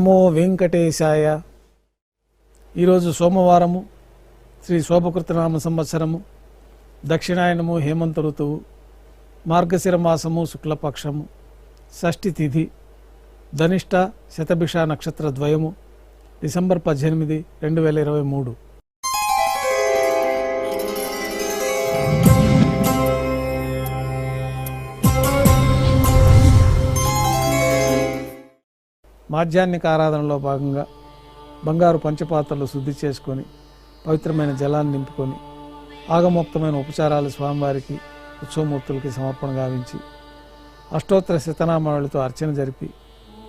నమో వెంకటేశాయ. ఈరోజు సోమవారము శ్రీ శోభకృతనామ సంవత్సరము దక్షిణాయనము హేమంత ఋతువు మార్గశిర మాసము శుక్లపక్షము షష్ఠి తిథి ధనిష్ట శతభిష నక్షత్ర ద్వయము డిసెంబర్ పద్దెనిమిది రెండు వేల ఇరవై మూడు. మాధ్యాహ్నిక ఆరాధనలో భాగంగా బంగారు పంచపాత్రలు శుద్ధి చేసుకొని పవిత్రమైన జలాన్ని నింపుకొని ఆగమోక్తమైన ఉపచారాలు స్వామివారికి ఉత్సవమూర్తులకి సమర్పణ గావించి అష్టోత్తర శతనామాలతో అర్చన జరిపి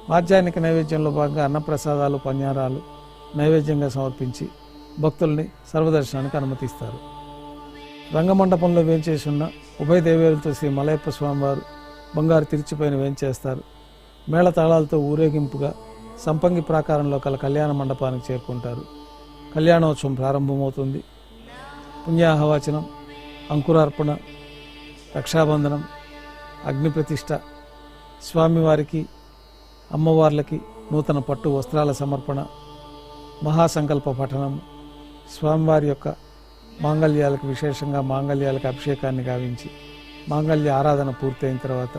మాధ్యాన్నిక నైవేద్యంలో భాగంగా అన్నప్రసాదాలు పన్యారాలు నైవేద్యంగా సమర్పించి భక్తుల్ని సర్వదర్శనానికి అనుమతిస్తారు. రంగమండపంలో వేంచేసి ఉన్న ఉభయ దేవేలతో శ్రీ మలయప్ప స్వామివారు బంగారు తిరుచిపైన వేంచేస్తారు. మేళతాళాలతో ఊరేగింపుగా సంపంగి ప్రాకారంలో కల కళ్యాణ మండపానికి చేరుకుంటారు. కళ్యాణోత్సవం ప్రారంభమవుతుంది. పుణ్యాహవాచనం అంకురార్పణ రక్షాబంధనం అగ్నిప్రతిష్ఠ స్వామివారికి అమ్మవార్లకి నూతన పట్టు వస్త్రాల సమర్పణ మహాసంకల్ప పఠనం స్వామివారి యొక్క మాంగళ్యాలకు విశేషంగా మాంగళ్యాలకు అభిషేకాన్ని గావించి మాంగళ్య ఆరాధన పూర్తయిన తర్వాత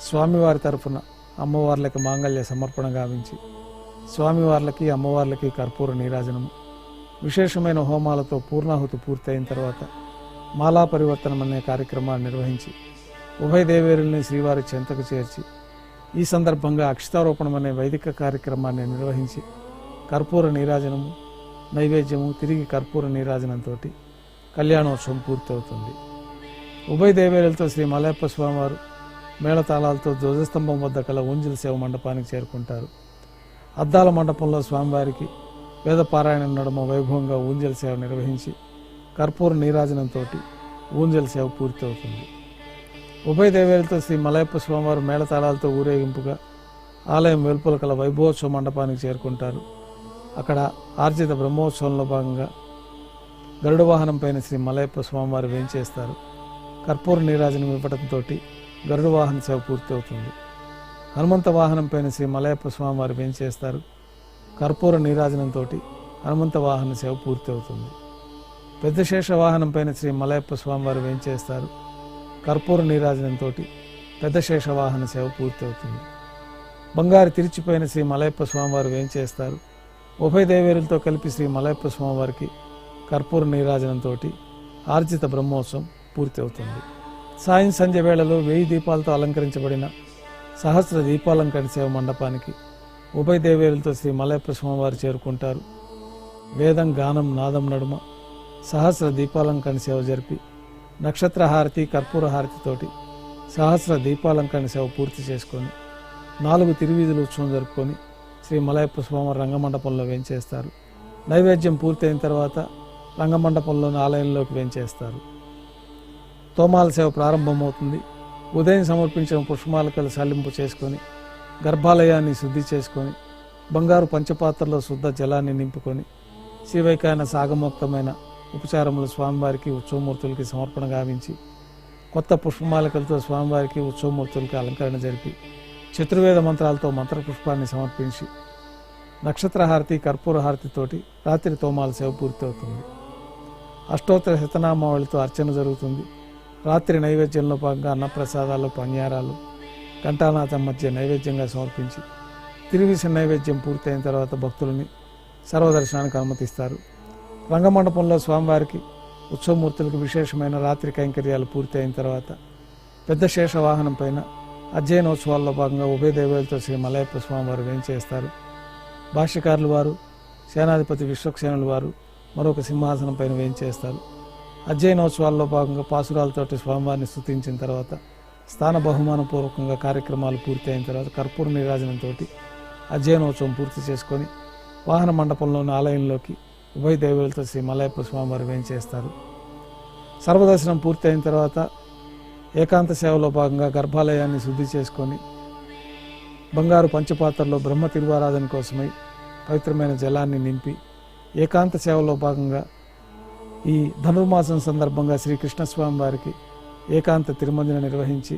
స్వామివారి తరఫున అమ్మవార్లకి మాంగళ్య సమర్పణ గావించి స్వామివార్లకి అమ్మవార్లకి కర్పూర నీరాజనము. విశేషమైన హోమాలతో పూర్ణాహుతి పూర్తయిన తర్వాత మాలా పరివర్తనం అనే కార్యక్రమాన్ని నిర్వహించి ఉభయ దేవేరుల్ని శ్రీవారి చెంతకు చేర్చి ఈ సందర్భంగా అక్షతారోపణం అనే వైదిక కార్యక్రమాన్ని నిర్వహించి కర్పూర నీరాజనము నైవేద్యము తిరిగి కర్పూర నీరాజనంతో కళ్యాణోత్సవం పూర్తవుతుంది. ఉభయ దేవేరులతో శ్రీ మలయప్ప స్వామివారు మేళతాళాలతో ధ్వజస్తంభం వద్ద కల ఊంజిల సేవ మండపానికి చేరుకుంటారు. అద్దాల మండపంలో స్వామివారికి వేదపారాయణ నడుమ వైభవంగా ఊంజల సేవ నిర్వహించి కర్పూర నీరాజనంతో ఊంజల సేవ పూర్తవుతుంది. ఉభయ దేవేలతో శ్రీ మలయప్ప స్వామివారు మేళతాళాలతో ఊరేగింపుగా ఆలయం వెలుపల కల వైభవోత్సవ మండపానికి చేరుకుంటారు. అక్కడ ఆర్జిత బ్రహ్మోత్సవంలో భాగంగా గరుడ వాహనం పైన శ్రీ మలయప్ప స్వామివారు వేంచేస్తారు. కర్పూర నీరాజనం ఇవ్వడంతో గరుడ వాహన సేవ పూర్తి అవుతుంది. హనుమంత వాహనం పైన శ్రీ మలయప్ప స్వామివారు వేంచేస్తారు కర్పూర నీరాజనంతో హనుమంత వాహన సేవ పూర్తి అవుతుంది. పెద్ద శేష వాహనం పైన శ్రీ మలయప్ప స్వామివారు వేంచేస్తారు కర్పూర నీరాజనంతో పెద్ద శేష వాహన సేవ పూర్తి అవుతుంది. బంగారు తిరిచిపోయిన శ్రీ మలయప్ప స్వామివారు వేంచేస్తారు ఉభయ దేవేరులతో కలిపి శ్రీ మలయప్ప స్వామివారికి కర్పూర నీరాజనంతో ఆర్జిత బ్రహ్మోత్సవం పూర్తి అవుతుంది. సాయం సంధ్య వేళలో వెయ్యి దీపాలతో అలంకరించబడిన సహస్ర దీపాలంకరణ సేవ మండపానికి ఉభయ దేవేరులతో శ్రీ మలయప్ప వారు చేరుకుంటారు. వేదం గానం నాదం నడుమ సహస్ర దీపాలంకరణ సేవ జరిపి నక్షత్ర హారతి కర్పూర హారతితోటి సహస్ర దీపాలంకరణ సేవ పూర్తి చేసుకొని నాలుగు తిరువీధుల ఉత్సవం జరుపుకొని శ్రీ మలయప్ప స్వామి రంగమండపంలో వేంచేస్తారు. నైవేద్యం పూర్తయిన తర్వాత రంగమండపంలోని ఆలయంలోకి వేంచేస్తారు. తోమాల సేవ ప్రారంభమవుతుంది. ఉదయం సమర్పించిన పుష్పమాలకలు సల్లింపు చేసుకొని గర్భాలయాన్ని శుద్ధి చేసుకొని బంగారు పంచపాత్రలో శుద్ధ జలాన్ని నింపుకొని శ్రీవైకాయన సాగమోక్తమైన ఉపచారములు స్వామివారికి ఉత్సవమూర్తులకి సమర్పణ గావించి కొత్త పుష్పమాలికలతో స్వామివారికి ఉత్సవమూర్తులకి అలంకరణ జరిపి చతుర్వేద మంత్రాలతో మంత్రపుష్పాన్ని సమర్పించి నక్షత్రహారతి కర్పూర హారతితోటి రాత్రి తోమాల సేవ పూర్తవుతుంది. అష్టోత్తర శతనామావళితో అర్చన జరుగుతుంది. రాత్రి నైవేద్యంలో భాగంగా అన్నప్రసాదాలు పంజారాలు ఘంటానాథం మధ్య నైవేద్యంగా సమర్పించి తిరువిసిన నైవేద్యం పూర్తయిన తర్వాత భక్తులని సర్వదర్శనానికి అనుమతిస్తారు. రంగమండపంలో స్వామివారికి ఉత్సవమూర్తులకు విశేషమైన రాత్రి కైంకర్యాలు పూర్తి అయిన తర్వాత పెద్ద శేష వాహనం పైన అధ్యయనోత్సవాల్లో భాగంగా ఉభయ దేవేలతో శ్రీ మలయప్ప స్వామివారు వేంచేస్తారు భాష్యకారులు వారు సేనాధిపతి విశ్వక్సేనులు వారు మరొక సింహాసనం పైన వేంచేస్తారు అధ్యయనోత్సవాల్లో భాగంగా పాసురాలతోటి స్వామివారిని స్థుతించిన తర్వాత స్థాన బహుమానపూర్వకంగా కార్యక్రమాలు పూర్తి అయిన తర్వాత కర్పూర నిరాజనంతో అధ్యయనోత్సవం పూర్తి చేసుకొని వాహన మండపంలోని ఆలయంలోకి ఉభయ దేవులతో శ్రీ మలయప్ప స్వామివారు వేయించేస్తారు సర్వదర్శనం పూర్తి అయిన తర్వాత ఏకాంత సేవలో భాగంగా గర్భాలయాన్ని శుద్ధి చేసుకొని బంగారు పంచపాత్రలో బ్రహ్మ తిరువారాధన కోసమై పవిత్రమైన జలాన్ని నింపి ఏకాంత సేవలో భాగంగా ఈ ధనుర్మాసం సందర్భంగా శ్రీకృష్ణస్వామి వారికి ఏకాంత తిరుమంజన నిర్వహించి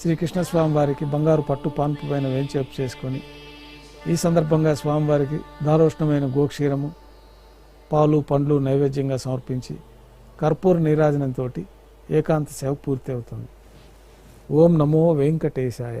శ్రీకృష్ణస్వామి వారికి బంగారు పట్టు పాన్పు పైన వేంచేపు చేసుకొని ఈ సందర్భంగా స్వామివారికి దారోష్ణమైన గోక్షీరము పాలు పండ్లు నైవేద్యంగా సమర్పించి కర్పూర నీరాజనంతో ఏకాంత సేవ పూర్తి అవుతుంది. ఓం నమో వెంకటేశాయ.